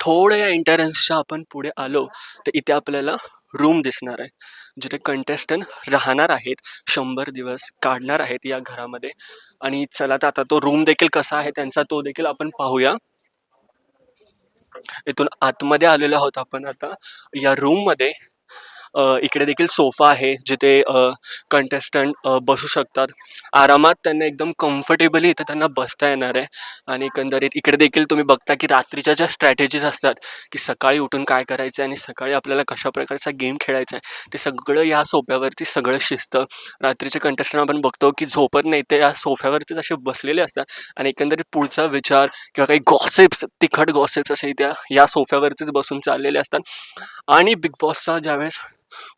थोड्या या एंटरन्सच्या आपण पुढे आलो तर इथे आपल्याला रूम दिसणार आहे जिथे कंटेस्टंट राहणार आहेत शंभर दिवस काढणार आहेत या घरामध्ये. आणि चला तर आता तो रूम देखील कसा आहे त्यांचा तो देखील आपण पाहूया. इथून आतमध्ये आलेलो आहोत आपण आता. या रूममध्ये इकडे देखील सोफा आहे जिथे कंटेस्टंट बसू शकतात. आरामात त्यांना एकदम कम्फर्टेबली इथे त्यांना बसता येणार आहे. आणि एकंदरीत इकडे देखील तुम्ही बघता की रात्रीच्या ज्या स्ट्रॅटेजीज असतात की सकाळी उठून काय करायचं आहे आणि सकाळी आपल्याला कशा प्रकारचा गेम खेळायचा आहे ते सगळं या सोफ्यावरती सगळं शिजतं. रात्रीचे कंटेस्टंट आपण बघतो की झोपत नाही ते या सोफ्यावरतीच असे बसलेले असतात. आणि एकंदरीत पुढचा विचार किंवा काही गॉसिप्स तिखट गॉसिप्स असे त्या या सोफ्यावरतीच बसून चाललेले असतात. आणि बिग बॉसचा ज्यावेळेस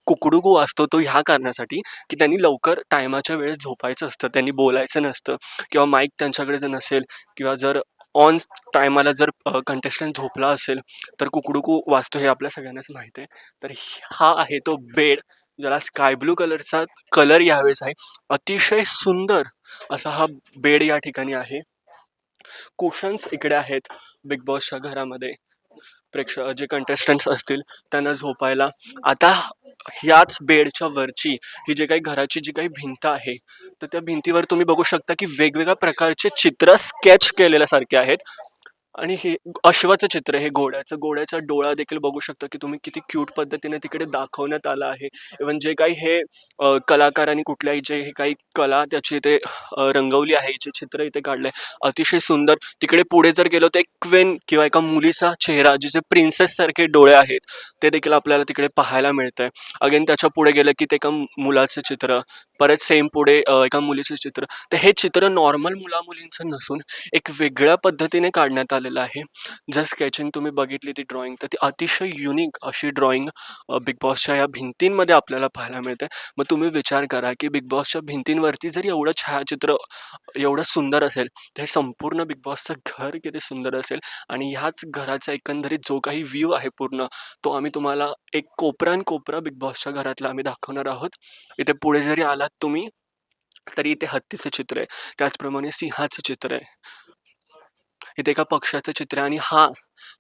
कुकडुकू असतो तो ह्या कारणासाठी की त्यांनी लवकर टायमाच्या वेळेस झोपायचं असतं त्यांनी बोलायचं नसतं किंवा माईक त्यांच्याकडे जर नसेल किंवा जर ऑन टायमाला जर कंटेस्टंट झोपला असेल तर कुकडुकू वाचतो हे आपल्या सगळ्यांनाच माहीत आहे. तर हा आहे तो बेड ज्याला स्काय ब्लू कलरचा कलर यावेळेस आहे. अतिशय सुंदर असा हा बेड या ठिकाणी आहे. कुशन्स इकडे आहेत बिग बॉसच्या घरामध्ये. प्रेक्ष जे कंटेस्टंट्स असतील त्यांना झोपायला. आता ह्याच बेडच्या वरची ही जे काही घराची जी काही भिंत आहे तर त्या भिंतीवर तुम्ही बघू शकता की वेगवेगळ्या प्रकारचे चित्र स्केच केलेल्यासारखे आहेत. आणि हे अश्वाचं चित्र हे घोड्याचं. घोड्याचा डोळा देखील बघू शकता की तुम्ही किती क्यूट पद्धतीने तिकडे दाखवण्यात आला आहे. इव्हन जे काही हे कलाकारांनी कुठल्याही जे हे काही कला त्याची ते रंगवली आहे जे चित्र इथे काढलंय अतिशय सुंदर. तिकडे पुढे जर गेलो तर एक क्वेन किंवा एका मुलीचा चेहरा जिचे प्रिन्सेस सारखे डोळे आहेत ते देखील आपल्याला तिकडे पाहायला मिळतंय. अगेन त्याच्या पुढे गेलं की ते एका मुलाचं चित्र परत सेम पुढे एका मुलीचं चित्र. तर हे चित्र नॉर्मल मुला मुलींचं नसून एक वेगळ्या पद्धतीने काढण्यात आलं झालेलं आहे. जर स्केचिंग तुम्ही बघितली ती ड्रॉइंग तर ती अतिशय युनिक अशी ड्रॉइंग बिग बॉसच्या या भिंतींमध्ये आपल्याला पाहायला मिळते. मग तुम्ही विचार करा की बिग बॉसच्या भिंतींवरती जर एवढं छायाचित्र एवढं सुंदर असेल तर हे संपूर्ण बिग बॉसचं घर किती सुंदर असेल? आणि ह्याच घराचा एकंदरीत जो काही व्ह्यू आहे पूर्ण तो आम्ही तुम्हाला एक कोपरा कोपरा बिग बॉसच्या घरातला आम्ही दाखवणार आहोत. इथे पुढे जरी आलात तुम्ही तरी इथे हत्तीचं चित्र आहे. त्याचप्रमाणे सिंहाचं चित्र आहे. इथे एका पक्षाचं चित्र आहे आणि हा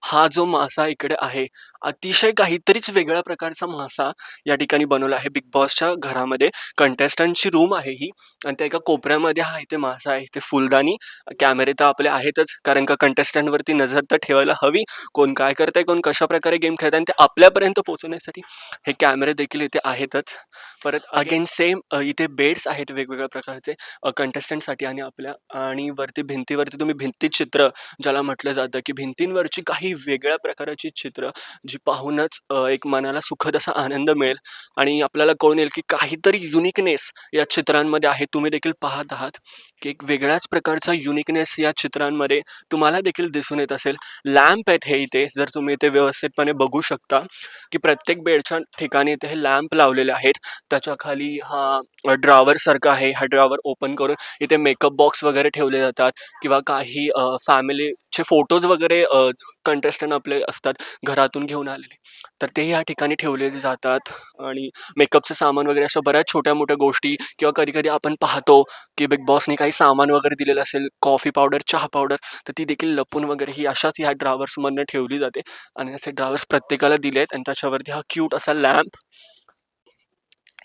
हा जो मासा इकडे आहे अतिशय काहीतरीच वेगळ्या प्रकारचा मासा या ठिकाणी बनवला आहे. बिग बॉसच्या घरामध्ये कंटेस्टंटची रूम आहे ही. आणि त्या एका कोपऱ्यामध्ये हा इथे मासा आहे. इथे फुलदानी कॅमेरे तर आपले आहेतच. कारण का कंटेस्टंटवरती नजर तर ठेवायला हवी. कोण काय करतंय कोण कशा प्रकारे गेम खेळत आणि ते आपल्यापर्यंत पोहोचवण्यासाठी हे कॅमेरे देखील इथे आहेतच. परत अगेन सेम इथे बेड्स आहेत वेगवेगळ्या प्रकारचे कंटेस्टंटसाठी आणि आपल्या आणि वरती भिंतीवरती तुम्ही भिंती चित्र ज्याला म्हटलं जातं की भिंतींवरची काही वेगळ्या प्रकाराची चित्र जी पाहूनच एक मनाला सुखद असा आनंद मिळेल. आणि आपल्याला कळून येईल की काहीतरी युनिकनेस या चित्रांमध्ये आहे. तुम्ही देखील पाहत आहात. एक वेगळ्याच प्रकारचा युनिकनेस या चित्रांमध्ये तुम्हाला देखील दिसून येत असेल. लॅम्प आहेत हे इथे जर तुम्ही इथे व्यवस्थितपणे बघू शकता की प्रत्येक बेडच्या ठिकाणी इथे हे लॅम्प लावलेले आहेत. त्याच्याखाली हा ड्रॉवर सारखा आहे हा ड्रॉवर ओपन करून इथे मेकअप बॉक्स वगैरे ठेवले जातात किंवा काही फॅमिलीचे फोटोज वगैरे कंटेस्टंट आपले असतात घरातून घेऊन आलेले. तर ते या ठिकाणी ठेवलेले जातात. आणि मेकअपचं सामान वगैरे अशा बऱ्याच छोट्या मोठ्या गोष्टी किंवा कधी कधी आपण पाहतो की बिग बॉसने काही सामान वगैरे दिलेलं असेल कॉफी पावडर चहा पावडर तर ती देखील लपून वगैरे ही अशाच ह्या ड्रावर्समधनं ठेवली जाते. आणि असे ड्रावर्स प्रत्येकाला दिले आहेत आणि त्याच्यावरती हा क्यूट असा लॅम्प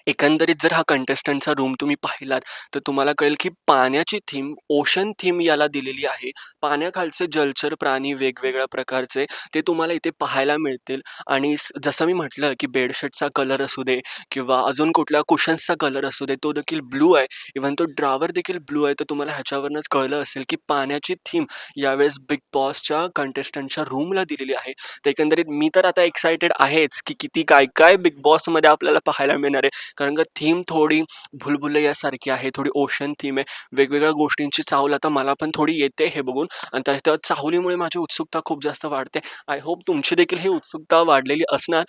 एकंदरीत जर हा कंटेस्टंटचा रूम तुम्ही पाहिलात तर तुम्हाला कळेल की पाण्याची थीम ओशन थीम याला दिलेली आहे. पाण्याखालचे जलचर प्राणी वेगवेगळ्या प्रकारचे ते तुम्हाला इथे पाहायला मिळतील. आणि जसं मी म्हटलं की बेडशीटचा कलर असू दे किंवा अजून कुठल्या कुशन्सचा कलर असू दे तो देखील ब्लू आहे. इव्हन तो ड्रावर देखील ब्लू आहे तर तुम्हाला ह्याच्यावरनंच कळलं असेल की पाण्याची थीम यावेळेस बिग बॉसच्या कंटेस्टंटच्या रूमला दिलेली आहे. तर एकंदरीत मी तर आता एक्सायटेड आहेच की किती काय काय बिग बॉसमध्ये आपल्याला पाहायला मिळणार आहे. कारण का थीम थोडी भुलभुलैयासारखी आहे थोडी ओशन थीम आहे. वेगवेगळ्या गोष्टींची चावल आता मला पण थोडी येते हे बघून. आणि त्याच्या चाहुलीमुळे चावलीमुळे माझी उत्सुकता खूप जास्त वाढते. आय होप तुमची देखील ही उत्सुकता वाढलेली असणार.